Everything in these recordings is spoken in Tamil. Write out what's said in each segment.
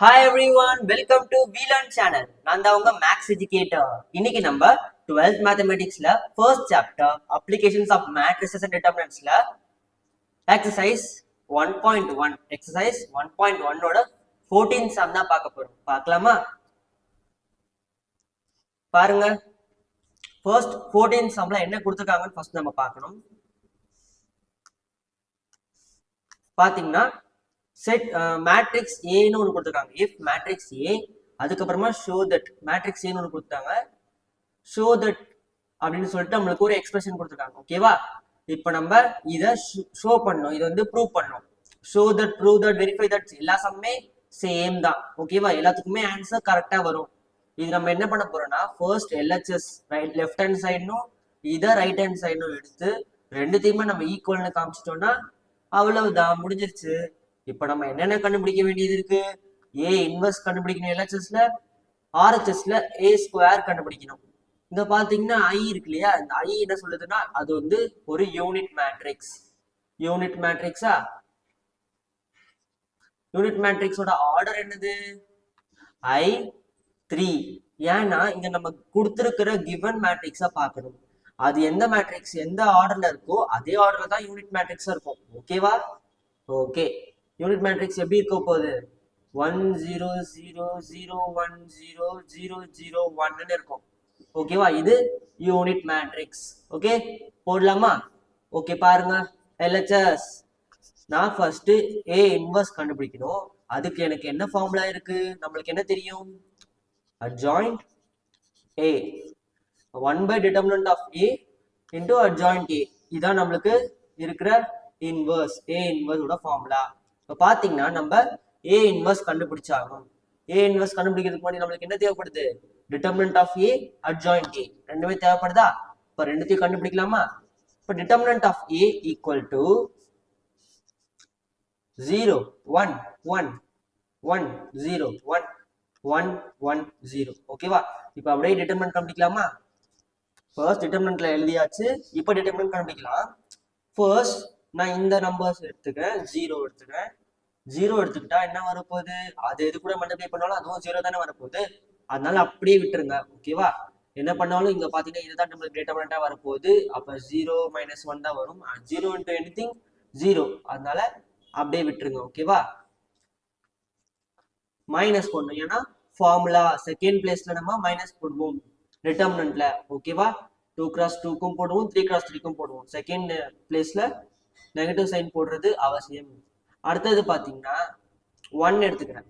Hi everyone welcome to வீலன் சேனல் நான் தான் உங்க மேக்ஸ் எஜுகேட்டர் இன்னைக்கு நம்ம twelfth மேத்தமெட்டிக்ஸ்ல first chapter applications of matrices and டிட்டர்மினன்ட்ஸ்ல exercise one point one exercise one point ஒன்னோட ஃபோர்டீன் சம் தான் பார்க்க போறோம். பார்க்கலாமா? பாருங்க. ஃபர்ஸ்ட் ஃபோர்டீன் சம்ல என்ன கொடுத்துருக்காங்கன்னு ஃபர்ஸ்ட் நம்ம பார்க்கணும். பாத்தீங்கன்னா செட் மேட்ரிக்ஸ் uh, ஏன்னு ஒன்று கொடுத்துருக்காங்க. இஃப் மேட்ரிக்ஸ் ஏ அதுக்கப்புறமா ஷோ தட் மேட்ரிக்ஸ் ஏன்னு ஒன்று கொடுத்தாங்க ஷோ தட் அப்படின்னு சொல்லிட்டு நம்மளுக்கு ஒரு எக்ஸ்பிரஷன் கொடுத்துருக்காங்க. ஓகேவா இப்போ நம்ம இதை ஷோ பண்ணோம். இதை வந்து ப்ரூவ் பண்ணோம். Show that prove that verify that எல்லா சம்மே சேம் தான். ஓகேவா எல்லாத்துக்குமே ஆன்சர் கரெக்டாக வரும். இது நம்ம என்ன பண்ண போறோம்னா first LHS right left hand சைடும் இதை ரைட் ஹேண்ட் சைடும் எடுத்து ரெண்டுத்தையுமே நம்ம ஈக்குவல்னு காமிச்சிட்டோம்னா அவ்வளவுதான். முடிஞ்சிருச்சு. இப்போ நம்ம என்னென்ன கண்டுபிடிக்க வேண்டியது இருக்கு? ஏ இன்வெர்ஸ் கண்டுபிடிக்கணும். எல்ஹெச்எஸ்ல ஆர்ஹெச்எஸ்ல ஏ ஸ்கொயர் கண்டுபிடிக்கணும். இங்க பாத்தீங்கன்னா ஐ இருக்கு இல்லையா? இந்த ஐ என்ன சொல்லுதுன்னா அது வந்து ஒரு யூனிட் மேட்ரிக்ஸ் யூனிட் மேட்ரிக்ஸா யூனிட் மேட்ரிக்ஸோட ஆர்டர் என்னது? ஐ த்ரீ ஏன்னா இங்க நம்ம கொடுத்துருக்கிற கிவன் மேட்ரிக்ஸா பார்க்கணும் அது எந்த மேட்ரிக்ஸ் எந்த ஆர்டர்ல இருக்கோ அதே ஆர்டர்ல தான் யூனிட் மேட்ரிக்ஸா இருக்கும். ஓகேவா ஓகே யூனிட் மேட்ரிக்ஸ் எப்படி இருக்க போகுது? One zero zero zero one zero zero zero ஒன்னு இருக்கும். ஓகேவா இது யூனிட் மேட்ரிக்ஸ் ஓகே போடலாமா? ஓகே பாருங்க. எல்ஹெச்எஸ் நான் ஃபர்ஸ்ட் ஏ இன்வர்ஸ் கண்டுபிடிக்கணும். அதுக்கு எனக்கு என்ன ஃபார்முலா இருக்கு? நம்மளுக்கு என்ன தெரியும்? Adjoint A. 1 by determinant of A into adjoint A இதான் நம்மளுக்கு இருக்கிற இன்வர்ஸ் ஏ இன்வர்ஸோட ஃபார்முலா இப்போ பார்த்தீங்கன்னா நம்ம ஏ இன்வர்ஸ் கண்டுபிடிச்சாகணும். ஏ இன்வர்ஸ் கண்டுபிடிக்கிறதுக்கு முன்னாடி நம்மளுக்கு என்ன தேவைப்படுது? Determinant of A adjoint A ரெண்டுமே தேவைப்படுதா? இப்போ ரெண்டுத்தையும் கண்டுபிடிக்கலாமா? இப்போ determinant of A equal to zero one one one zero one one one zero ஓகேவா இப்போ அப்படியே டிட்டர்மெண்ட் கண்டுபிடிக்கலாமா? ஃபர்ஸ்ட் டிட்டர்மெண்ட்ல எழுதியாச்சு. இப்போ டிட்டர்மெண்ட் கண்டுபிடிக்கலாம். ஃபர்ஸ்ட் நான் இந்த நம்பர்ஸ் எடுத்துக்கிறேன். ஜீரோ எடுத்துக்கிறேன். ஜீரோ எடுத்துக்கிட்டா என்ன வரப்போகுது? அது எது கூட மல்டிப்ளை பண்ணாலும் அதுவும் ஜீரோ தானே வரப்போகுது. அதனால அப்படியே விட்டுருங்க ஓகேவா என்ன பண்ணாலும் இங்க பாத்தீங்கன்னா இதுதான் நம்மளுக்கு டிட்டர்மெண்டா வரப்போகுது. அப்ப ஜீரோ மைனஸ் ஒன் தான் வரும். Zero into anything zero அதனால அப்படியே விட்டுருங்க ஓகேவா மைனஸ் போடணும். ஏன்னா ஃபார்முலா செகண்ட் பிளேஸ்ல நம்ம மைனஸ் போடுவோம். டிட்டர்மினன்ட்ல ஓகேவா டூ கிராஸ் டூக்கும் போடுவோம் த்ரீ கிராஸ் த்ரீக்கும் போடுவோம். செகண்ட் பிளேஸ்ல நெகட்டிவ் சைன் போடுறது அவசியம். அடுத்தது பார்த்தீங்கன்னா ஒன் எடுத்துக்கிறேன்.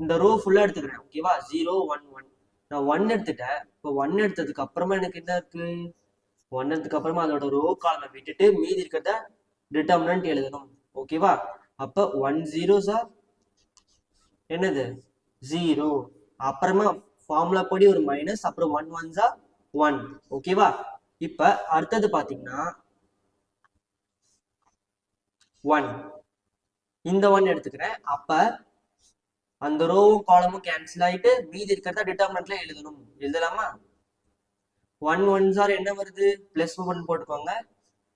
இந்த ரோ ஃபுல்லாக எடுத்துக்கிறேன் ஓகேவா ஜீரோ ஒன் ஒன் நான் ஒன் எடுத்துட்டேன். இப்போ ஒன் எடுத்ததுக்கு அப்புறமா எனக்கு என்ன இருக்கு? ஒன் எடுத்ததுக்கு அப்புறமா அதோட ரோ காலமை விட்டுட்டு மீதி இருக்கிறத டிட்டர்மினன்ட் எழுதணும் ஓகேவா அப்போ ஒன் ஜீரோ சார் என்னது? ஜீரோ அப்புறமா ஃபார்முலா படி ஒரு மைனஸ் அப்புறம் ஒன் ஒன் சார் ஒன் ஓகேவா இப்போ அடுத்தது பார்த்தீங்கன்னா ஒன் இந்த ஒன் எடுத்துக்கிறேன். அப்ப அந்த ரோவும் காலமும் கேன்சல் ஆயிட்டு மீதி இருக்கிறத டிட்டர்மினன்ட்ல எழுதணும். எழுதலாமா? ஒன் ஒன் சார் என்ன வருது? பிளஸ் ஒன் போட்டுக்கோங்க.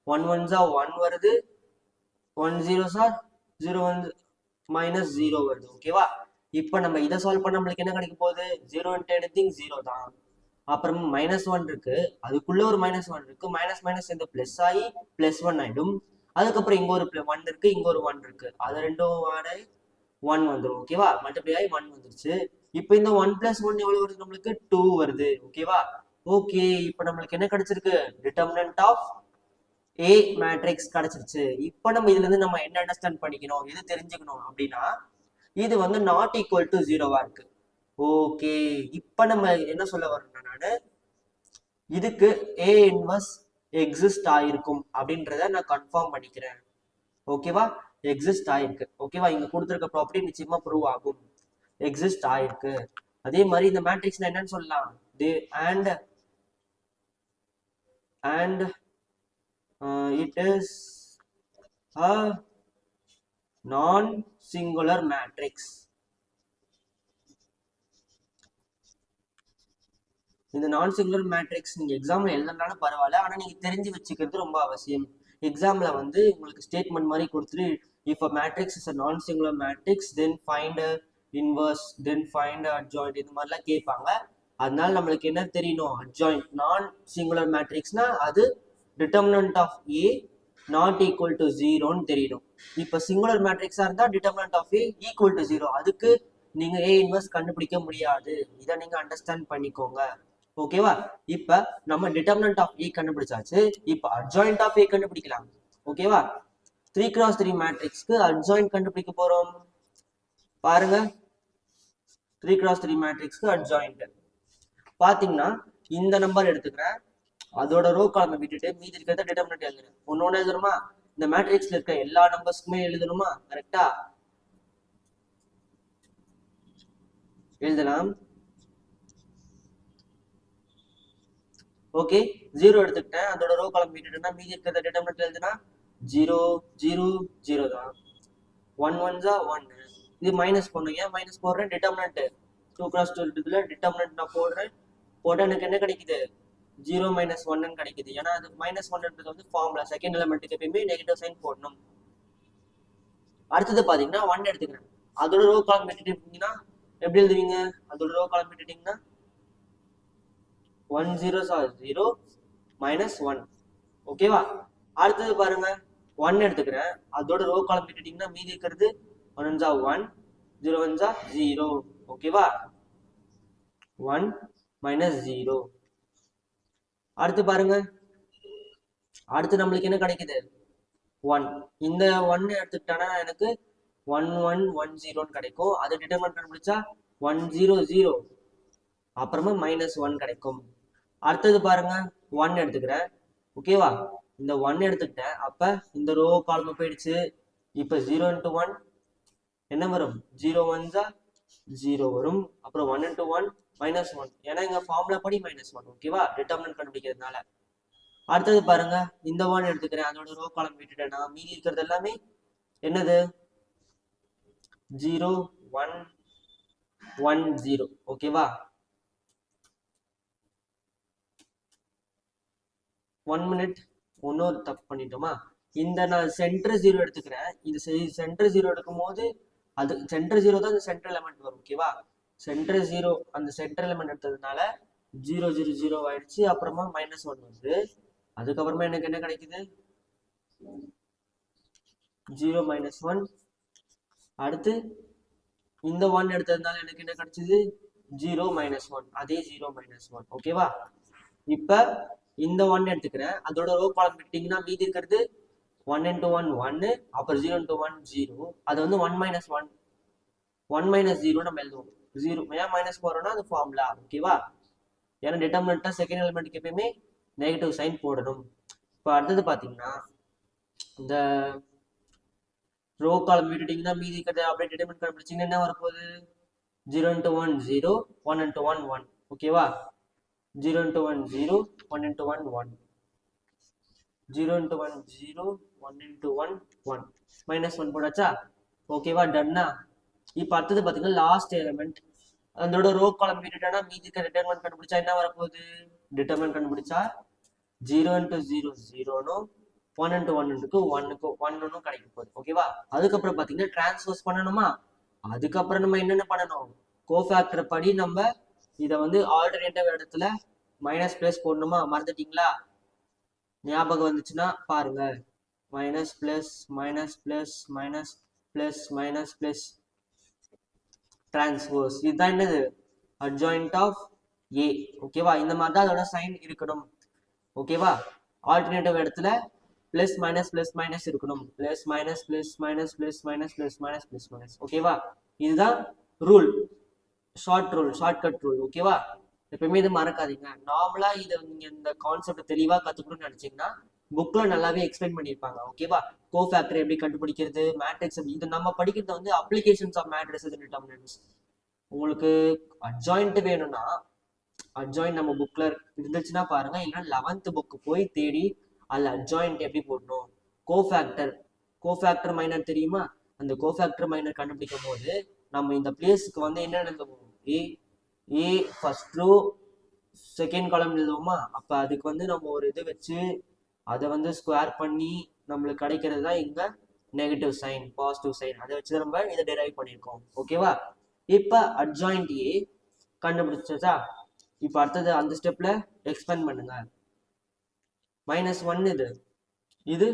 ஒன் ஒன் சார் ஒன் வருது. One zero sir zero one minus zero வருது. ஓகேவா இப்போ நம்ம இதை சால்வ் பண்ண நம்மளுக்கு என்ன கிடைக்க போகுது? ஜீரோ இன்ட்டு எனிதிங் ஜீரோ தான். அப்புறம் மைனஸ் ஒன் இருக்கு. அதுக்குள்ள ஒரு மைனஸ் ஒன் இருக்கு. மைனஸ் மைனஸ் இந்த பிளஸ் ஆகி பிளஸ் ஒன் ஆயிடும். அதுக்கப்புறம் இங்க ஒரு ஒன் இருக்கு இங்க ஒரு ஒன் இருக்கு. அது ரெண்டும் ஆடு ஒன் வந்துடும் ஓகேவா மல்டிப்ளை ஆகி ஒன் வந்துருச்சு. இப்போ இந்த ஒன் பிளஸ் ஒன் எவ்வளவு வருது நம்மளுக்கு? டூ வருது ஓகேவா ஓகே இப்போ நம்மளுக்கு என்ன கிடைச்சிருக்கு? டிட்டர்மினன்ட் ஆஃப் ஏ மேட்ரிக்ஸ் கிடைச்சிருச்சு. இப்போ நம்ம இதுல இருந்து நம்ம என்ன அண்டர்ஸ்டாண்ட் பண்ணிக்கணும்? எது தெரிஞ்சுக்கணும் அப்படின்னா இது வந்து நாட் ஈக்குவல் டு ஜீரோவா இருக்கு. ஓகே இப்போ நம்ம என்ன சொல்ல வரோம்னா நானு இதுக்கு ஏ இன்வர்ஸ் எக்ஸிஸ்ட் ஆயிருக்கும் அப்படின்றத நான் கன்ஃபார்ம் பண்ணிக்கிறேன். ஓகேவா எக்ஸிஸ்ட் ஆயிருக்கு. ஓகேவா இங்க கொடுத்துருக்க ப்ராப்பர்ட்டி நிச்சயமா ப்ரூவ் ஆகும். எக்ஸிஸ்ட் ஆயிருக்கு. அதே மாதிரி இந்த மேட்ரிக்ஸ் என்னன்னு சொல்லலாம். They and and it is a non singular matrix இந்த நான் சிங்குலர் மேட்ரிக்ஸ் நீங்க எக்ஸாம்ல எழுதுனாலும் பரவாயில்ல. ஆனா நீங்க தெரிஞ்சு வச்சுக்கிறது ரொம்ப அவசியம். எக்ஸாம்ல வந்து உங்களுக்கு ஸ்டேட்மெண்ட் மாதிரி கொடுத்துட்டு if a matrix is a non singular matrix then find inverse then find adjoint இது மாதிரிலாம் கேட்பாங்க. அதனால நம்மளுக்கு என்ன தெரியணும்? அட்ஜாயிண்ட் நான் சிங்குலர் மேட்ரிக்ஸ்னா அது determinant of A not equal to ஜீரோன்னு தெரியணும். இப்போ சிங்குலர் மேட்ரிக்ஸாக இருந்தால் determinant of A equal to zero அதுக்கு நீங்க ஏ இன்வர்ஸ் கண்டுபிடிக்க முடியாது. இதை நீங்க அண்டர்ஸ்டாண்ட் பண்ணிக்கோங்க. ஓகேவா இப்ப நம்ம டிட்டர்மினன்ட் ஆஃப் ஏ கண்டுபிடிச்சாச்சு. இப்ப அட்ஜாயிண்ட் ஆஃப் ஏ கண்டுபிடிக்கலாம். ஓகேவா த்ரீ கிராஸ் த்ரீ மேட்ரிக்ஸ்க்கு அட்ஜாயிண்ட் கண்டுபிடிக்க போறோம். பாருங்க. த்ரீ கிராஸ் த்ரீ மேட்ரிக்ஸ்க்கு அட்ஜாயிண்ட் பாத்தீங்கன்னா இந்த நம்பர் எடுத்துக்கிறேன். அதோட ரோ காலமை விட்டுட்டு மீதி இருக்கிறத டிட்டர்மினன்ட் எழுதுறேன். ஒன்னொன்னு எழுதணுமா? இந்த மேட்ரிக்ஸ்ல இருக்க எல்லா நம்பர்ஸ்க்குமே எழுதணுமா? கரெக்டா எழுதலாம். ஓகே ஜீரோ எடுத்துக்கிட்டேன். அதோட ரோ காலம் விட்டுட்டேன்னா மீதி இருக்கிறத டிட்டர்மினன்ட் எழுதுனா ஜீரோ ஜீரோ ஜீரோ தான். ஒன் ஒன்ஸா ஒன்னு இது மைனஸ் பண்ணுங்க ஏன் மைனஸ் போடுறேன்? டிட்டர்மினன்ட் டூ கிராஸ் டூ இதுல டிட்டர்மினன்ட் நான் போடுறேன். போட்டால் எனக்கு என்ன கிடைக்குது? ஜீரோ மைனஸ் ஒன்னு கிடைக்குது. ஏன்னா அது மைனஸ் ஒன்ன்றது வந்து ஃபார்முலா செகண்ட் எலிமெண்ட்டுக்கு எப்பயுமே நெகட்டிவ் சைன் போடணும். அடுத்தது பார்த்தீங்கன்னா ஒன் எடுத்துக்கிறேன். அதோட ரோ காலம் விட்டுட்டீங்கன்னா எப்படி எழுதுவீங்க? அதோட ரோ காலம் விட்டுட்டீங்கன்னா one zero sir zero minus one ஓகேவா அடுத்தது பாருங்க. ஒன் எடுத்துக்கிறேன். அதோட ரோ காலம் விட்டுட்டீங்கன்னா மீதி இருக்கிறது ஒன் ஒன்ஜா ஒன் ஜீரோ ஒன்ஜா ஜீரோ ஓகேவா ஒன் மைனஸ் ஜீரோ அடுத்து பாருங்க. அடுத்து நம்மளுக்கு என்ன கிடைக்குது? ஒன் இந்த ஒன் எடுத்துக்கிட்டானா எனக்கு ஒன் ஒன் ஒன் ஜீரோன்னு கிடைக்கும். அதை டிட்டர்மெண்ட் கண்டுபிடிச்சா ஒன் ஜீரோ ஜீரோ அப்புறமா மைனஸ் ஒன் கிடைக்கும். அடுத்தது பாருங்க ஒன் எடுத்துக்கிறேன் ஓகேவா இந்த ஒன் எடுத்துக்கிட்டேன். அப்ப இந்த ரோ காலம் போயிடுச்சு. இப்ப ஜீரோ இன்ட்டு ஒன் என்ன வரும்? ஜீரோ ஒன்ஸா ஜீரோ வரும். அப்புறம் one into one minus one ஏன்னா எங்க ஃபார்முலா படி மைனஸ் ஒன் ஓகேவா டிட்டர்மினன்ட் கண்டுபிடிக்கிறதுனால. அடுத்தது பாருங்க இந்த ஒன் எடுத்துக்கிறேன். அதோட ரோ காலம் விட்டுட்டேன்னா மீதி இருக்கிறது எல்லாமே என்னது? ஜீரோ ஒன் ஒன் ஜீரோ ஓகேவா ஒன் மினிட் இன்னொரு தப்பு பண்ணிட்டோமா? இந்த நான் சென்டர் ஜீரோ எடுத்துக்கிறேன். இது சென்டர் ஜீரோ எடுக்கும் போது அது சென்டர் ஜீரோ தான் இந்த சென்ட்ரல் எலமெண்ட் வரும் ஓகேவா சென்டர் ஜீரோ அந்த சென்டர் எலமெண்ட் எடுத்ததுனால ஜீரோ ஜீரோ ஜீரோ ஆயிடுச்சு. அப்புறமா மைனஸ் ஒன் வருது. அதுக்கப்புறமா எனக்கு என்ன கிடைக்குது? ஜீரோ மைனஸ் ஒன் அடுத்து இந்த ஒன் எடுத்ததுனால எனக்கு என்ன கிடைச்சது? ஜீரோ மைனஸ் ஒன் அதே ஜீரோ மைனஸ் ஒன் ஓகேவா இப்ப இந்த ஒன் எடுத்துக்கிறேன். அதோட ரோ காலம் எடுத்தீங்கன்னா மீதி இருக்கிறது ஒன் இன்ட்டு ஒன் ஒன்னு அப்புறம் ஜீரோ இன்ட்டு ஒன் ஜீரோ அது வந்து one minus one one minus zero நம்ம எழுதுவோம். ஜீரோ ஏன் மைனஸ் போறோம்னா அது ஃபார்முலா ஓகேவா ஏன்னா டிட்டர்மினண்டா செகண்ட் எலிமெண்ட்டுக்கு எப்பயுமே நெகட்டிவ் சைன் போடணும். இப்போ அடுத்தது பார்த்தீங்கன்னா இந்த ரோ காலம் விட்டுட்டீங்கன்னா மீதி இருக்கிறது அப்படியே டிட்டர்மின் கண்டுபிடிச்சிங்கன்னா என்ன வரப்போகுது? Zero into one zero one into one one ஓகேவா zero into one zero one into one one zero into one zero one into one one minus one போடாச்சா ஓகேவா டன்னா இப்போ அடுத்தது பார்த்தீங்கன்னா லாஸ்ட் எலிமெண்ட் அதோட ரோ காலம் கேட்டுட்டா மீதி இருக்க டிட்டர்மெண்ட் கண்டுபிடிச்சா என்ன வரப்போகுது? டிட்டர்மெண்ட் கண்டுபிடிச்சா ஜீரோ இன்ட்டு ஜீரோ ஜீரோனும் ஒன் இன்ட்டு ஒன் இன்ட்டுக்கு ஒன்னுக்கு ஒன்னும் கிடைக்க போகுது. ஓகேவா அதுக்கப்புறம் பார்த்தீங்கன்னா டிரான்ஸ்ஃபர்ஸ் பண்ணணுமா? அதுக்கப்புறம் நம்ம என்னென்ன பண்ணணும்? கோஃபேக்டர் படி நம்ம இதை வந்து ஆல்டர்னேட்டிவ் இடத்துல மைனஸ் பிளஸ் போடணுமா? மறந்துட்டீங்களா? ஞாபகம் வந்துச்சுன்னா பாருங்க. Minus plus minus plus minus plus minus plus transverse இதுதான் என்னது? அட்ஜாயிண்ட் ஆஃப் ஏ ஓகேவா இந்த மாதிரி தான் அதோட சைன் இருக்கணும். ஓகேவா ஆல்டர்னேட்டிவ் இடத்துல பிளஸ் மைனஸ் பிளஸ் மைனஸ் இருக்கணும். Plus minus plus minus plus minus plus minus plus minus ஓகேவா இதுதான் rule short rule shortcut rule ஓகேவா எப்பயுமே இது மறக்காதீங்க. நார்மலா இதை நீங்க இந்த கான்செப்ட் தெளிவா கத்துக்கணும்னு நினைச்சீங்கன்னா புக்ல நல்லாவே எக்ஸ்பிளைன் பண்ணியிருப்பாங்க ஓகேவா கோ ஃபேக்டர் எப்படி கண்டுபிடிக்கிறது மேட்ரிக்ஸ் இது நம்ம படிக்கிறது வந்து அப்ளிகேஷன்ஸ் ஆஃப் மேட்ரிக்ஸ் டிட்டர்மினன்ஸ் உங்களுக்கு அட்ஜாயிண்ட் வேணும்னா அட்ஜாயிண்ட் நம்ம புக்ல இருந்துச்சுன்னா பாருங்க இல்லைன்னா லெவன்த் புக் போய் தேடி அதில் அட்ஜாயிண்ட் எப்படி போடணும்? Cofactor cofactor minor தெரியுமா? அந்த கோ ஃபேக்டர் மைனர் கண்டுபிடிக்கும் போது நம்ம இந்த பிளேஸுக்கு வந்து என்ன எழுதுவோம் A A first row second column எழுதுவோமா? அப்போ அதுக்கு வந்து நம்ம ஒரு இது வச்சு அதை வந்து ஸ்கொயர் பண்ணி நம்மளுக்கு கிடைக்கிறது தான் இங்கே நெகட்டிவ் சைன் பாசிட்டிவ் சைன் அதை வச்சு நம்ம இதை டெரைவ் பண்ணியிருக்கோம். ஓகேவா இப்போ அட்ஜாயிண்ட் ஏ கண்டுபிடிச்சதா இப்போ அடுத்தது அந்த ஸ்டெப்பில் எக்ஸ்பேண்ட் பண்ணுங்க. மைனஸ் ஒன் இது. இது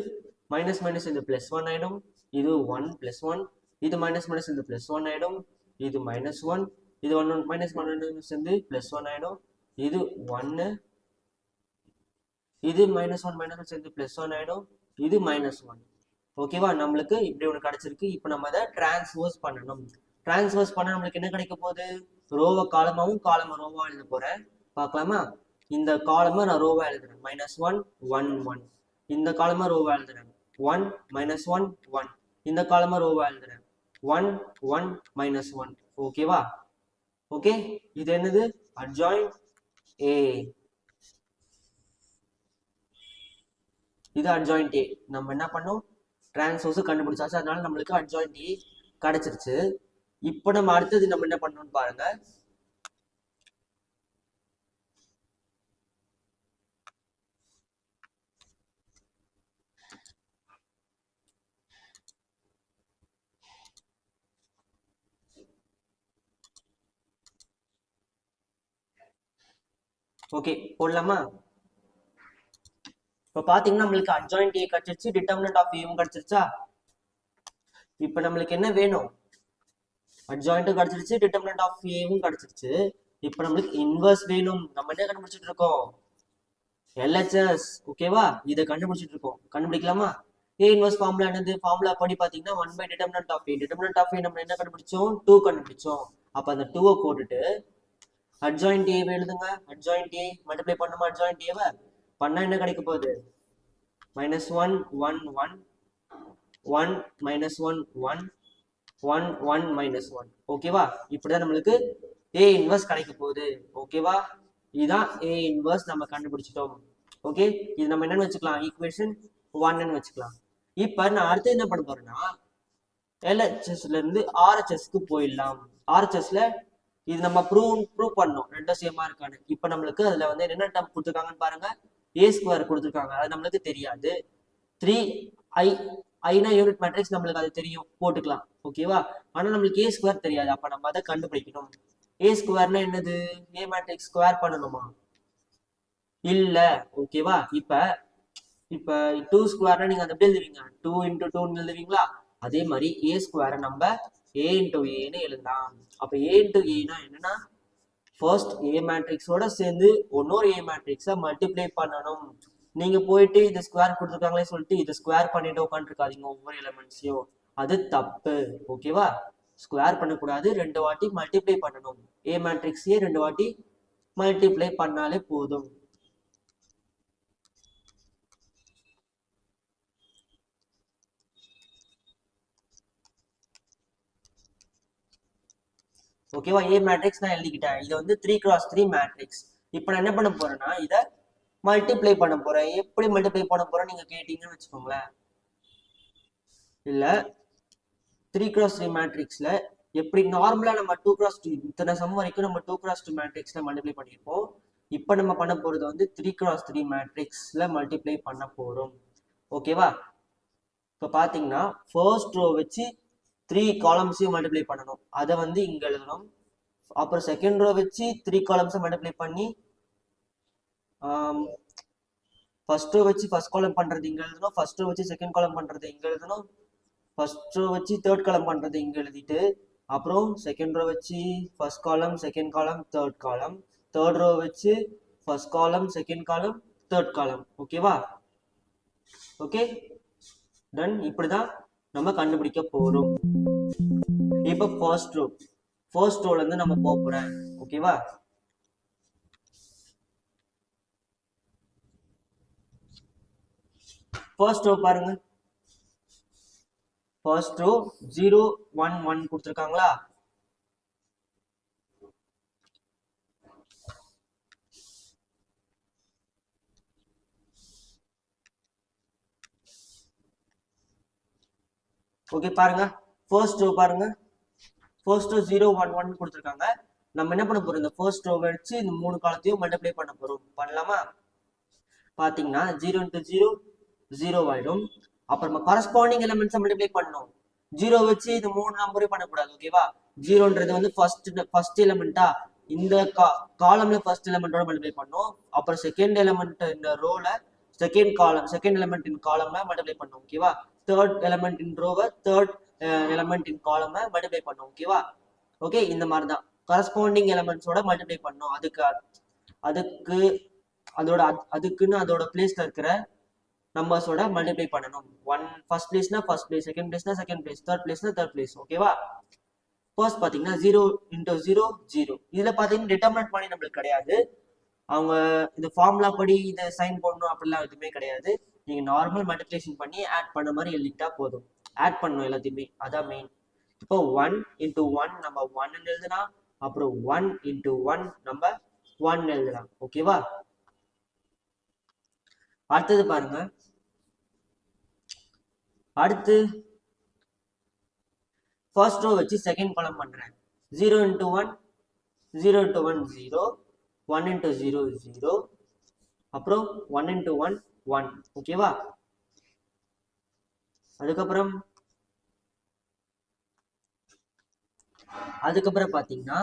மைனஸ் மைனஸ் இது ப்ளஸ் ஒன் ஆயிடும். இது ஒன் ப்ளஸ் ஒன் இது மைனஸ் மைனஸ் இது பிளஸ் ஒன் ஆயிடும். இது மைனஸ் ஒன் இது ஒன் ஒன் மைனஸ் ஒன் சேர்ந்து பிளஸ் ஒன் ஆயிடும். இது ஒன்னு இது மைனஸ் ஒன் மைனஸ் சேர்ந்து பிளஸ் ஒன் ஆயிடும். இது மைனஸ் ஒன் ஓகேவா நம்மளுக்கு இப்படி ஒன்று கிடைச்சிருக்கு. இப்போ நம்ம அதை டிரான்ஸ்வர்ஸ் பண்ணணும். டிரான்ஸ்வர்ஸ் பண்ண நம்மளுக்கு என்ன கிடைக்க போகுது? ரோவை காலமாவும் காலமா ரோவா எழுத போறேன். பார்க்கலாமா? இந்த காலமா நான் ரோவா எழுதுறேன். மைனஸ் ஒன் ஒன் ஒன் இந்த காலமா ரோவா எழுதுறேன். ஒன் மைனஸ் ஒன் ஒன் இந்த காலமா ரோவா எழுதுறேன். ஒன் ஒன் மைனஸ் ஒன் ஓகேவா ஓகே இது என்னது? அட்ஜாயிண்ட் ஏ இது அட்ஜாயிண்ட் ஏ நம்ம என்ன பண்ணோம்? டிரான்ஸ்ஃபோர்ஸ் கண்டுபிடிச்சாச்சு. அதனால நம்மளுக்கு அட்ஜாயிண்ட் ஏ கிடைச்சிருச்சு. இப்போ நம்ம அடுத்தது நம்ம என்ன பண்ணணும்னு பாருங்க. ஓகே போடலாமா? இப்போ பாத்தீங்கன்னா நம்மளுக்கு அட்ஜாயிண்ட் ஏ கிடைச்சிருச்சு டிட்டர்மினன்ட் ஆஃப் ஏவும் கிடைச்சிருச்சா இப்போ நம்மளுக்கு என்ன வேணும்? அட்ஜாயிண்ட்டும் கிடைச்சிருச்சு டிட்டர்மினன்ட் ஆஃப் ஏவும் கிடைச்சிருச்சு இப்போ நம்மளுக்கு இன்வர்ஸ் வேணும். நம்ம என்ன கண்டுபிடிச்சிட்டு இருக்கோம்? எல்ஹெச்எஸ் ஓகேவா இதை கண்டுபிடிச்சிட்டு இருக்கோம். கண்டுபிடிக்கலாமா? ஏ இன்வர்ஸ் ஃபார்முலா என்னது? ஃபார்முலா படி பாத்தீங்கன்னா one by determinant of A determinant of A நம்ம என்ன கண்டுபிடிச்சோம்? டூ கண்டுபிடிச்சோம். அப்போ அந்த டூவை போட்டுட்டு அட்ஜாயிண்ட் ஏவை எழுதுங்க. அட்ஜாயிண்ட் ஏ மல்டிப்ளை பண்ணுமா? அட்ஜாயிண்ட் ஏவை பண்ணால் என்ன கிடைக்க போகுது? Minus one one one one minus one one one one minus one ஓகேவா இப்படிதான் நம்மளுக்கு ஏ இன்வர்ஸ் கிடைக்க போகுது. ஓகேவா இதுதான் ஏ இன்வர்ஸ் நம்ம கண்டுபிடிச்சிட்டோம். ஓகே இது நம்ம என்னன்னு வச்சுக்கலாம்? ஈக்குவேஷன் ஒன்னு வச்சுக்கலாம். இப்போ நான் அடுத்து என்ன பண்ண போறேன்னா எல்ஹெச்எஸ்ல இருந்து ஆர்ஹெச்எஸ்க்கு போயிடலாம். ஆர்ஹெச்எஸ்ல இது நம்ம ப்ரூவ் ப்ரூவ் பண்ணோம் ரெண்டும் சேமா இருக்கான்னு. இப்போ நம்மளுக்கு அதுல வந்து என்ன டேர்ம் கொடுத்துருக்காங்கன்னு பாருங்க. ஏ ஸ்கொயர் கொடுத்துருக்காங்க. அது நம்மளுக்கு தெரியாது. த்ரீ ஐ ஐனா யூனிட் மேட்ரிக்ஸ் நம்மளுக்கு அது தெரியும். போட்டுக்கலாம். ஓகேவா ஆனா நம்மளுக்கு ஏ ஸ்கொயர் தெரியாது. அப்ப நம்ம அதை கண்டுபிடிக்கணும். ஏ ஸ்கொயர்னா என்னது? ஏ மேட்ரிக்ஸ் ஸ்கொயர் பண்ணணுமா? இல்ல. ஓகேவா இப்ப இப்ப டூ ஸ்கொயர்னா நீங்க அதை எப்படி எழுதுவீங்க டூ இன்டூ டூன்னு எழுதுவீங்களா? அதே மாதிரி ஏ ஸ்கொயரை நம்ம ஏ இன்டூ ஏன்னு எழுதலாம் அப்போ ஏ இன்டூ ஏனா என்னன்னா ஃபர்ஸ்ட் ஏ மேட்ரிக்ஸோட சேர்ந்து இன்னொரு ஏ மேட்ரிக்ஸை மல்டிப்ளை பண்ணணும். நீங்க போயிட்டு இது ஸ்கொயர் கொடுத்துருக்காங்களே சொல்லிட்டு இதை ஸ்கொயர் பண்ணிட்டு உட்காந்துருக்காதீங்க ஒவ்வொரு எலமெண்ட்ஸையும் அது தப்பு ஓகேவா ஸ்கொயர் பண்ணக்கூடாது ரெண்டு வாட்டி மல்டிப்ளை பண்ணணும். ஏ மேட்ரிக்ஸையே ரெண்டு வாட்டி மல்டிப்ளை பண்ணாலே போதும். ஓகேவா ஏ மேட்ரிக்ஸ் நான் எழுதிக்கிட்டேன். இது வந்து த்ரீ கிராஸ் த்ரீ மேட்ரிக்ஸ் இப்போ நான் என்ன பண்ண போறேன்னா இதை மல்டிப்ளை பண்ண போறேன். எப்படி மல்டிப்ளை பண்ண போறேன் நீங்க கேட்டீங்கன்னு வச்சுக்கோங்களேன். இல்ல த்ரீ கிராஸ் த்ரீ மேட்ரிக்ஸ்ல எப்படி நார்மலா நம்ம டூ கிராஸ் டூ இத்தனை சம் வரைக்கும் நம்ம டூ கிராஸ் டூ மேட்ரிக்ஸ்ல மல்டிப்ளை பண்ணியிருப்போம். இப்போ நம்ம பண்ண போறது வந்து த்ரீ கிராஸ் த்ரீ மேட்ரிக்ஸ்ல மல்டிப்ளை பண்ண போறோம். ஓகேவா இப்போ பாத்தீங்கன்னா ஃபர்ஸ்ட் ரோ வச்சு த்ரீ காலம்ஸையும் மல்டிப்ளை பண்ணணும். அதை வந்து இங்க எழுதணும். அப்புறம் செகண்ட் ரோ வச்சு த்ரீ காலம்ஸை மல்டிப்ளை பண்ணி ஃபர்ஸ்ட் ரோ வச்சு ஃபர்ஸ்ட் காலம் பண்றது இங்க எழுதணும். ஃபர்ஸ்ட் ரோ வச்சு செகண்ட் காலம் பண்றது இங்க எழுதணும். ஃபர்ஸ்ட் ரோ வச்சு தேர்ட் காலம் பண்றது இங்க எழுதிட்டு அப்புறம் செகண்ட் ரோ வச்சு first column second column third column third row வச்சு first column second column third column ஓகேவா ஓகே டன் இப்படிதான் நம்ம கண்டுபிடிக்க போறோம். இப்போ ஃபர்ஸ்ட் ரோ ஃபர்ஸ்ட் ரோல இருந்து நம்ம போக போறேன். ஓகேவா ஃபர்ஸ்ட் ரோ பாருங்க. First row zero one one கொடுத்துருக்காங்களா? ஓகே பாருங்க. ஃபர்ஸ்ட் ரோ பாருங்க. First row zero one one கொடுத்துருக்காங்க. நம்ம என்ன பண்ண போறோம்? இந்த ஃபர்ஸ்ட் ரோ வச்சு இந்த மூணு காலத்தையும் மல்டிப்ளை பண்ண போறோம். பண்ணலாமா? பாத்தீங்கன்னா ஜீரோ இன்ட்டு ஜீரோ ஜீரோ ஆயிடும். அப்புறமா கரஸ்பாண்டிங் எலிமெண்ட்ஸை மல்டிப்ளை பண்ணணும். ஜீரோ வச்சு இது மூணு நம்பரையும் பண்ணக்கூடாது ஓகேவா ஜீரோன்றது வந்து ஃபர்ஸ்ட் ஃபர்ஸ்ட் எலிமெண்டா இந்த காலம்ல ஃபர்ஸ்ட் எலிமெண்டோட மல்டிப்ளை பண்ணோம். அப்புறம் செகண்ட் எலிமெண்ட் இந்த ரோல second column second element in காலம்ல multiply பண்ணோம் ஓகேவா தேர்ட் எலமெண்ட் இன் ரோவை தேர்ட் எலமெண்ட் இன் காலமை மல்டிப்ளை பண்ணும் ஓகேவா ஓகே இந்த மாதிரி தான் கரஸ்பாண்டிங் எலமெண்ட்ஸோட மல்டிப்ளை பண்ணும். அதுக்கு அதுக்கு அதோட அதுக்குன்னு அதோட பிளேஸ்ல இருக்கிற நம்பர்ஸோட மல்டிப்ளை பண்ணணும். ஒன் ஃபர்ஸ்ட் பிளேஸ்னா ஃபர்ஸ்ட் பிளேஸ் செகண்ட் பிளேஸ்னா செகண்ட் பிளேஸ் தேர்ட் பிளேஸ்னா தேர்ட் பிளேஸ் ஓகேவா ஃபர்ஸ்ட் பார்த்தீங்கன்னா ஜீரோ இன்டூ ஜீரோ ஜீரோ இதில் பார்த்தீங்கன்னா டிட்டர்மினட் பண்ணி நம்மளுக்கு கிடையாது. அவங்க இந்த ஃபார்முலா படி இதை சைன் பண்ணணும் அப்படிலாம் எதுவுமே கிடையாது. நீங்க நார்மல் மல்டிப்ளிகேஷன் பண்ணி ஆட் பண்ண மாதிரி எழுதிட்டா போதும். ஆட் பண்ணணும் எல்லாத்தையுமே. அதான் மெயின் இப்போ ஒன் இன்டூ ஒன் நம்ம ஒன் எழுதுனா அப்புறம் ஒன் இன்டூ ஒன் நம்ம ஒன் எழுதலாம் ஓகேவா அடுத்தது பாருங்க. அடுத்து ஃபர்ஸ்ட் ரோ வச்சு செகண்ட் காலம் பண்றேன். Zero into one zero into one zero one into zero zero அப்புறம் ஒன் இன்டூ ஒன் ஒன் ஓகேவா அதுக்கப்புறம் அதுக்கப்புறம் பாத்தீங்கன்னா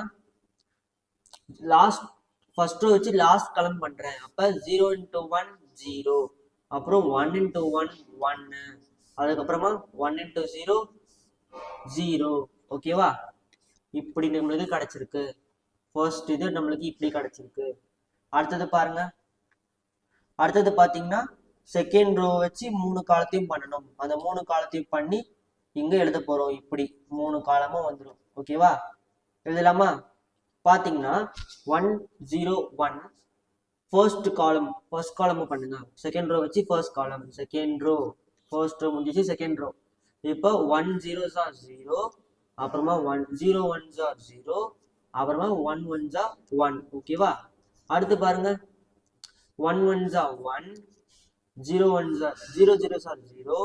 லாஸ்ட் ஃபர்ஸ்ட் ரோ வச்சு லாஸ்ட் கலம் பண்றேன். அப்ப ஜீரோ இன்டூ ஒன் ஜீரோ அப்புறம் ஒன் இன்டூ ஒன் ஒன்னு அதுக்கப்புறமா ஒன் இன்டூ ஜீரோ ஜீரோ ஓகேவா இப்படி நம்மளுக்கு கிடைச்சிருக்கு. ஃபர்ஸ்ட் இது நம்மளுக்கு இப்படி கிடைச்சிருக்கு. அடுத்தது பாருங்க. அடுத்தது பாத்தீங்கன்னா செகண்ட் ரோ வச்சு மூணு காலத்தையும் பண்ணணும். அந்த மூணு காலத்தையும் பண்ணி இங்க எழுத போறோம். இப்படி மூணு காலமும் வந்துடும் ஓகேவா எழுதலாமா? பாத்தீங்கன்னா one zero one first column first column பண்ணுங்க. செகண்ட் ரோ வச்சு first column second row first row முடிஞ்சிச்சு செகண்ட் ரோ இப்போ ஒன் ஜீரோ ஜார் ஜீரோ அப்புறமா ஒன் ஜீரோ ஒன் ஜார் ஜீரோ அப்புறமா ஒன் ஒன் ஜா ஒன் ஓகேவா அடுத்து பாருங்க. ஒன் ஒன் ஜா one zero one zero zero sir zero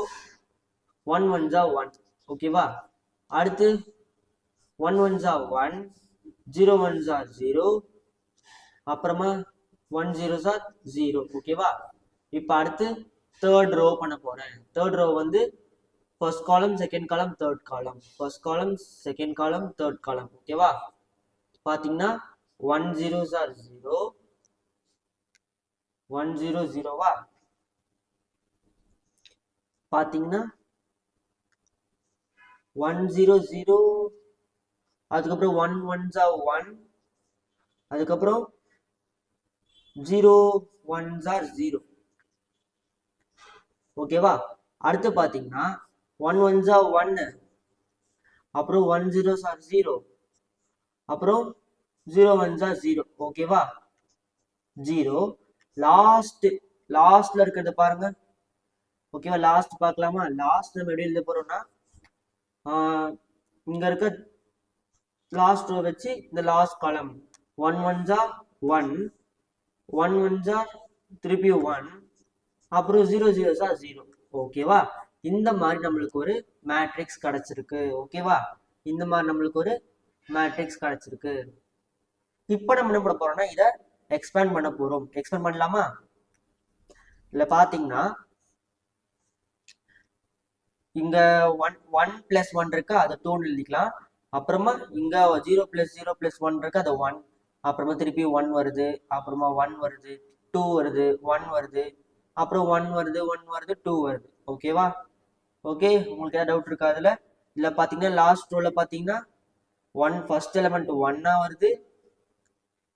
one one ஜா ஒன். ஓகேவா அடுத்து ஒன் ஒன் ஜா ஒன் ஜீரோ ஒன் ஜா ஜீரோ அப்புறமா ஒன் ஜீரோ ஜார். ஜீரோ ஓகேவா இப்போ அடுத்து தேர்ட் ரோ பண்ண போகிறேன் தேர்ட் ரோ வந்து first column second column third column first column second column third column ஓகேவா பார்த்தீங்கன்னா one zero sir zero one zero ஜீரோவா பார்த்தீங்கன்னா ஒன் ஜீரோ ஜீரோ அதுக்கப்புறம் ஒன் ஒன் ஜா ஒன் அதுக்கப்புறம் ஜீரோ ஒன் ஜார் ஜீரோ ஓகேவா அடுத்து பார்த்தீங்கன்னா ஒன் ஒன் ஜா ஒன்னு அப்புறம் ஒன் ஜீரோ சார் ஜீரோ அப்புறம் ஜீரோ ஒன் ஜா ஜீரோ ஓகேவா ஜீரோ லாஸ்ட் லாஸ்ட்ல இருக்கிறத பாருங்க. ஓகேவா லாஸ்ட் பார்க்கலாமா? லாஸ்ட் நம்ம எப்படி எழுத போறோம்னா ஆஹ் இங்க இருக்க லாஸ்ட் ரோ வச்சு இந்த லாஸ்ட் காலம் ஒன் ஒன் ஜா ஒன் ஒன் ஒன் ஜா திருப்பி ஒன் அப்புறம் ஜீரோ ஜீரோ ஜா ஜீரோ ஓகேவா இந்த மாதிரி நம்மளுக்கு ஒரு மேட்ரிக்ஸ் கிடைச்சிருக்கு. ஓகேவா இந்த மாதிரி நம்மளுக்கு ஒரு மேட்ரிக்ஸ் கிடைச்சிருக்கு. இப்போ நம்ம என்ன பண்ண போறோம்னா இதை எக்ஸ்பேண்ட் பண்ண போறோம். எக்ஸ்பேண்ட் பண்ணலாமா? இல்ல பாத்தீங்கன்னா இங்க ஒன் ஒன் பிளஸ் ஒன் இருக்கு அதை டூன்னு எழுதிக்கலாம். அப்புறமா இங்க zero plus zero plus one இருக்கு அது ஒன் அப்புறமா திருப்பி ஒன் வருது அப்புறமா ஒன் வருது டூ வருது ஒன் வருது அப்புறம் ஒன் வருது ஒன் வருது டூ வருது. ஓகேவா ஓகே உங்களுக்கு ஏதாவது டவுட் இருக்கா அதுல? இல்ல பாத்தீங்கன்னா லாஸ்ட் ரோல பாத்தீங்கன்னா ஒன் ஃபர்ஸ்ட் எலமெண்ட் ஒன்னா வருது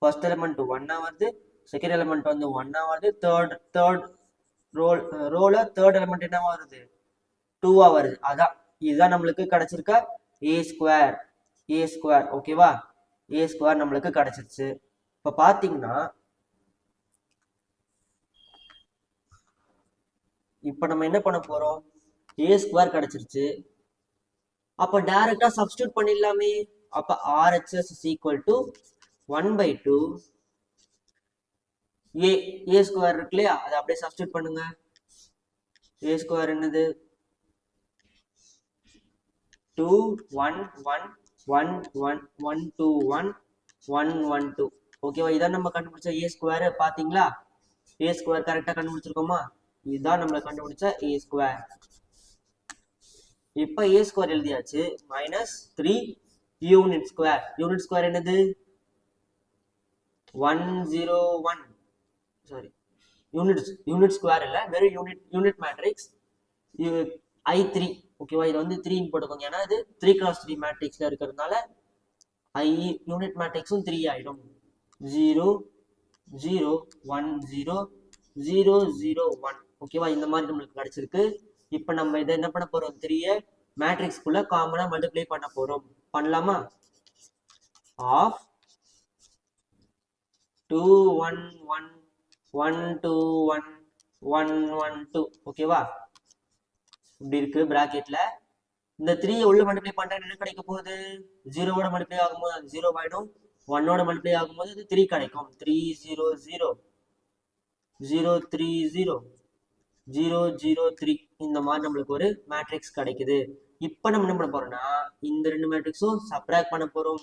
ஃபர்ஸ்ட் எலமெண்ட் ஒன்னா வருது செகண்ட் எலமெண்ட் வந்து ஒன்னா வருது தேர்ட் தேர்ட் ரோல் ரோல தேர்ட் எலமெண்ட் என்னவா வருது? டூவா வருது அதான். இதுதான் நம்மளுக்கு கிடைச்சிருக்க ஏ ஸ்கொயர் ஏ ஸ்கொயர் ஓகேவா ஏ ஸ்கொயர் நம்மளுக்கு கிடைச்சிருச்சு. இப்ப பாத்தீங்கன்னா இப்ப நம்ம என்ன பண்ண போறோம்? ஏ ஸ்கொயர் கிடைச்சிருச்சு. அப்ப டைரக்டா சப்ஸ்டியூட் பண்ணிடலாமே. அப்ப RHS is equal to one by two A A square இருக்கு இல்லையா? அதை அப்படியே சப்ஸ்டியூட் பண்ணுங்க. ஏ ஸ்கொயர் என்னது? Two one one one two one one one two one two ஓகேவா இதான் நம்ம கண்டுபிடிச்ச ஏ ஸ்கொயர் பார்த்தீங்களா ஏ ஸ்கொயர் கரெக்டாக கண்டுபிடிச்சிருக்கோமா? இதுதான் நம்மளை கண்டுபிடிச்ச ஏ ஸ்கொயர் இப்போ ஏ ஸ்கொயர் எழுதியாச்சு. Minus three unit square unit square என்னது? One zero one sorry unit unit square இல்லை வெறும் unit unit matrix I three ஓகேவா இது வந்து த்ரீன்னு போட்டுக்கோங்க. ஏன்னா இது த்ரீ கிராஸ் த்ரீ மேட்ரிக்ஸில் இருக்கிறதுனால ஐ யூனிட் மேட்ரிக்ஸும் த்ரீ ஆயிடும். Zero zero one zero zero zero one ஓகேவா இந்த மாதிரி நம்மளுக்கு கிடச்சிருக்கு. இப்போ நம்ம இதை என்ன பண்ண போகிறோம் த்ரீயை மேட்ரிக்ஸ்குள்ளே காமனாக மல்டிப்ளை பண்ண போகிறோம் பண்ணலாமா? Of two one one one two one one one two ஓகேவா இப்படி இருக்கு பிராக்கெட்ல இந்த த்ரீ உள்ள மல்டிப்ளை பண்றேன் என்ன கிடைக்க போகுது? ஜீரோவோட மல்டிப்ளை ஆகும்போது அது ஜீரோ ஆயிடும் ஒன்னோட மல்டிப்ளை ஆகும்போது அது த்ரீ கிடைக்கும். Three zero zero zero three zero zero zero three இந்த மாதிரி நம்மளுக்கு ஒரு மேட்ரிக்ஸ் கிடைக்குது. இப்போ நம்ம என்ன பண்ண போறோம்னா இந்த ரெண்டு மேட்ரிக்ஸும் சப்ராக்ட் பண்ண போறோம்.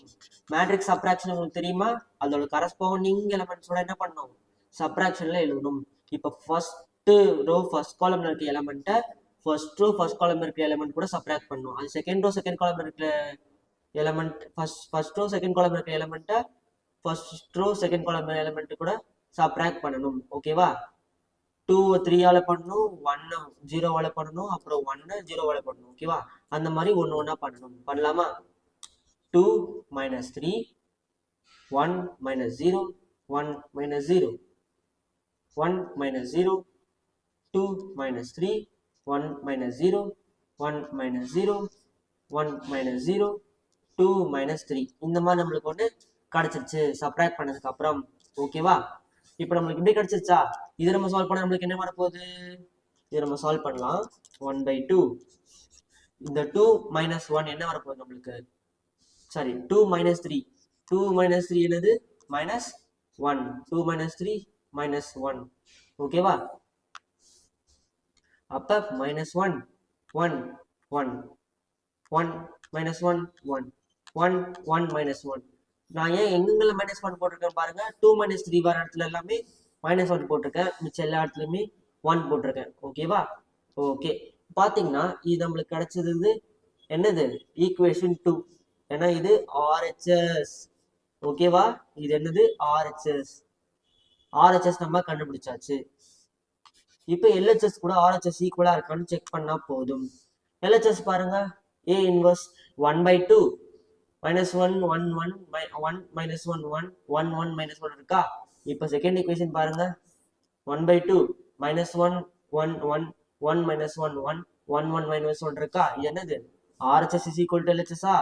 மேட்ரிக்ஸ் சப்ராக்ஷன் உங்களுக்கு தெரியுமா? அதோட கரஸ்பாண்டிங் எலமெண்ட்ஸோட என்ன பண்ணணும்? சப்ராக்ஷன்ல எழுதணும். இப்போ ஃபர்ஸ்ட் ரோ ஃபர்ஸ்ட் காலம்ல இருக்க எலமெண்ட்டை ஃபர்ஸ்ட் ரோ ஃபர்ஸ்ட் காலம் இருக்கிற எலமெண்ட் கூட சப்ராக்ட் பண்ணும். அது செகண்ட் ரோ செகண்ட் காலம் இருக்கிற element first first row second column இருக்கிற எலமெண்ட்டை first row second column element கூட சப்ராக்ட் பண்ணணும். ஓகேவா டூ த்ரீயால பண்ணணும் ஒன்னு ஜீரோவால பண்ணணும் அப்புறம் ஒன்னு ஜீரோவால பண்ணணும் ஓகேவா அந்த மாதிரி ஒன்று ஒன்றா பண்ணணும். பண்ணலாமா? Two minus three one minus zero one minus zero one minus zero two minus three one minus zero one minus zero one minus zero two minus three இந்த மாதிரி நம்மளுக்கு ஒன்று கிடச்சிருச்சு. சப்ராக்ட் பண்ணதுக்கு அப்புறம் ஓகேவா இப்போ நம்மளுக்கு இப்படி கிடச்சிருச்சா? இது நம்ம சால்வ் பண்ண நம்மளுக்கு என்ன வரப்போகுது? இது நம்ம சால்வ் பண்ணலாம். ஒன் பை டூ இந்த டூ மைனஸ் ஒன் என்ன வரப்போகுது நம்மளுக்கு? Sorry two minus three two minus three என்னது? Minus one two minus three minus one ஓகேவா அப்ப minus one one one one minus one one one one minus one நான் ஏன் எங்கெங்கெல்லாம் மைனஸ் ஒன் போட்டிருக்கேன் பாருங்க? டூ மைனஸ் த்ரீ வர இடத்துல எல்லாமே மைனஸ் ஒன் போட்டிருக்கேன். மிச்சம் எல்லா இடத்துலையுமே ஒன் போட்டிருக்கேன். ஓகேவா ஓகே பார்த்தீங்கன்னா இது நம்மளுக்கு கிடைச்சது என்னது? ஈக்குவேஷன் டூ ஏன்னா இது ஆர்ஹெச்எஸ் ஓகேவா இது என்னது? ஆர்ஹெச்எஸ் ஆர்ஹெச்எஸ் நம்ம கண்டுபிடிச்சாச்சு. இப்போ எல்ஹெச்எஸ் கூட ஆர்ஹெச்எஸ் ஈக்குவலா இருக்கான்னு செக் பண்ணா போதும். எல்ஹெச்எஸ் பாருங்க. A inverse one by two minus one one one one minus one one one one minus one இருக்கா? இப்போ செகண்ட் இக்குவேஷன் பாருங்க. One by two minus one one one one minus one one one one minus one இருக்கா? என்னது? ஆர்ஹெச்எஸ் இஸ் ஈக்குவல் டு எல்ஹெச்எஸ்ஸா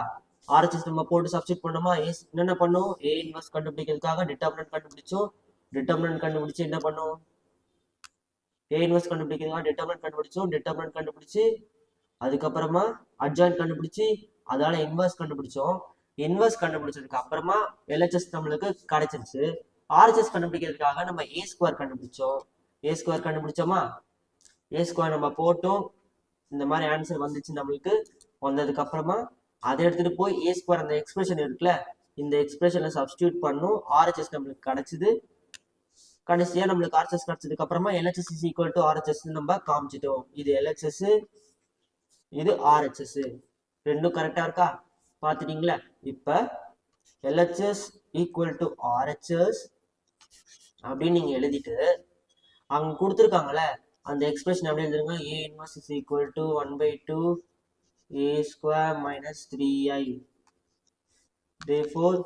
ஆர்ஹெச்எஸ் நம்ம போட்டு சப்ஸ்டிட் பண்ணோமா? ஏ என்னென்ன பண்ணும்? ஏ இன்வர்ஸ் கண்டுபிடிக்கிறதுக்காக டிட்டர்மினன்ட் கண்டுபிடிச்சோம். டிட்டர்மினன்ட் கண்டுபிடிச்சு என்ன பண்ணும்? ஏ இன்வெஸ்ட் கண்டுபிடிக்கிறதுக்காக டிட்டர்மினன்ட் கண்டுபிடிச்சோம். டிட்டர்மினன்ட் கண்டுபிடிச்சு அதுக்கப்புறமா அட்ஜாயின் கண்டுபிடிச்சு அதால இன்வெஸ்ட் கண்டுபிடிச்சோம். இன்வெஸ்ட் கண்டுபிடிச்சதுக்கு அப்புறமா எல்ஹெச்எஸ் நம்மளுக்கு கிடைச்சிருச்சு. ஆர்ஹெச்எஸ் கண்டுபிடிக்கிறதுக்காக நம்ம ஏ ஸ்கொயர் கண்டுபிடிச்சோம். ஏ ஸ்கொயர் கண்டுபிடிச்சோமா? ஏ ஸ்கொயர் நம்ம போட்டோம். இந்த மாதிரி ஆன்சர் வந்துச்சு நம்மளுக்கு. வந்ததுக்கு அப்புறமா அதை எடுத்துட்டு போய் ஏ ஸ்கொயர் அந்த எக்ஸ்பிரஷன் இருக்குல்ல இந்த எக்ஸ்பிரஷன்ல சப்ஸ்டியூட் பண்ணும். ஆர்ஹெச்எஸ் நம்மளுக்கு கிடைச்சிது. கடைசியா நம்மளுக்கு ஆர்எஸ்எஸ் கிடைச்சதுக்கு அப்புறமா LHS is equal to RHS நம்ம காமிச்சிட்டோம். இது எல்ஹெச்எஸ் இது ஆர்ஹெச்எஸ் ரெண்டும் கரெக்டா இருக்கா? பாத்துட்டீங்களா இப்ப எல்ஹெச்எஸ் ஈக்குவல் டு ஆர்ஹெச்எஸ் அப்படின்னு நீங்க எழுதிட்டு அவங்க கொடுத்துருக்காங்கல்ல அந்த எக்ஸ்பிரஷன் எப்படி எழுதுருங்க. A inverse is equal to one by two A square minus three I therefore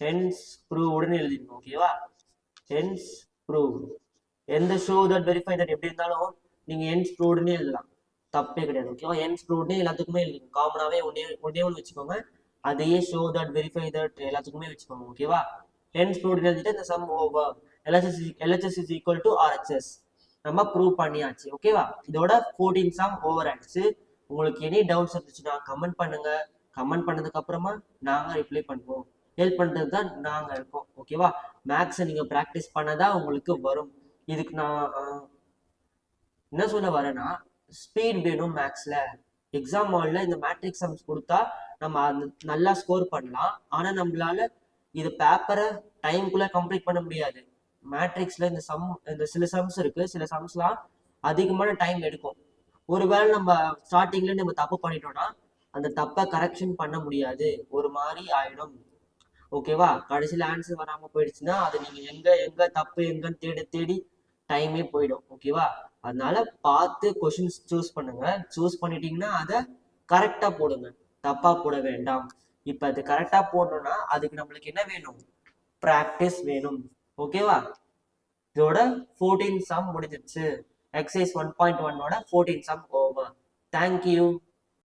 hence உடனே எழுதிடணும் ஓகேவா ஹென்ஸ் ப்ரூவ் எந்த ஷோ தட் வெரிஃபை தட் எப்படி இருந்தாலும் நீங்கள் என்ஸ் ப்ரூவ்டுன்னு எழுதலாம். தப்பே கிடையாது ஓகேவா என்ஸ் ப்ரூவ்டுன்னு எல்லாத்துக்குமே எழுதுங்க. காமனாகவே ஒன்னே ஒன்னே ஒன்று வச்சுக்கோங்க. அதையே ஷோ தட் வெரிஃபை தட் எல்லாத்துக்குமே வச்சுக்கோங்க ஓகேவா ஹென்ஸ் ப்ரூவ்டு எழுதிட்டு இந்த sum over LHS LHS is equal to RHS நம்ம ப்ரூவ் பண்ணியாச்சு ஓகேவா இதோட ஃபோர்டீன் சம் ஓவர் ஆயிடுச்சு. உங்களுக்கு எனி டவுட்ஸ் இருந்துச்சுன்னா கமெண்ட் பண்ணுங்க. கமெண்ட் பண்ணதுக்கு அப்புறமா நாங்கள் ரிப்ளை பண்ணுவோம். ஹெல்ப் பண்ணுறது தான் நாங்கள் இருக்கோம் ஓகேவா மேக்ஸை நீங்கள் ப்ராக்டிஸ் பண்ணதான் உங்களுக்கு வரும். இதுக்கு நான் என்ன சொல்ல வரேன்னா ஸ்பீட் வேணும் மேக்ஸில் எக்ஸாம் ஹாலில் இந்த மேட்ரிக் சம்ஸ் கொடுத்தா நம்ம அது நல்லா ஸ்கோர் பண்ணலாம். ஆனால் நம்மளால இது பேப்பரை டைம்குள்ளே கம்ப்ளீட் பண்ண முடியாது. மேட்ரிக்ஸ்ல இந்த சம் இந்த சில சம்ஸ் இருக்குது சில சம்ஸ்லாம் அதிகமான டைம் எடுக்கும். ஒருவேளை நம்ம ஸ்டார்டிங்ல நம்ம தப்பு பண்ணிட்டோம்னா அந்த தப்பை கரெக்ஷன் பண்ண முடியாது. ஒரு மாதிரி ஆயிடும். ஓகேவா? கடைசியில் ஆன்சர் வராமல் போயிடுச்சுன்னா அது நீங்கள் எங்கே எங்கே தப்பு எங்கன்னு தேடி தேடி டைமே போயிடும். ஓகேவா? அதனால பார்த்து கொஷின்ஸ் சூஸ் பண்ணுங்க. சூஸ் பண்ணிட்டீங்கன்னா அதை கரெக்டாக போடுங்க. தப்பாக போட வேண்டாம். இப்போ அது கரெக்டாக போடணும்னா அதுக்கு நம்மளுக்கு என்ன வேணும்? ப்ராக்டிஸ் வேணும். ஓகேவா? இதோட ஃபோர்டீன் சம் முடிஞ்சிருச்சு. எக்ஸசைஸ் ஒன் பாயிண்ட் ஒன்னோட fourteen sum over thank you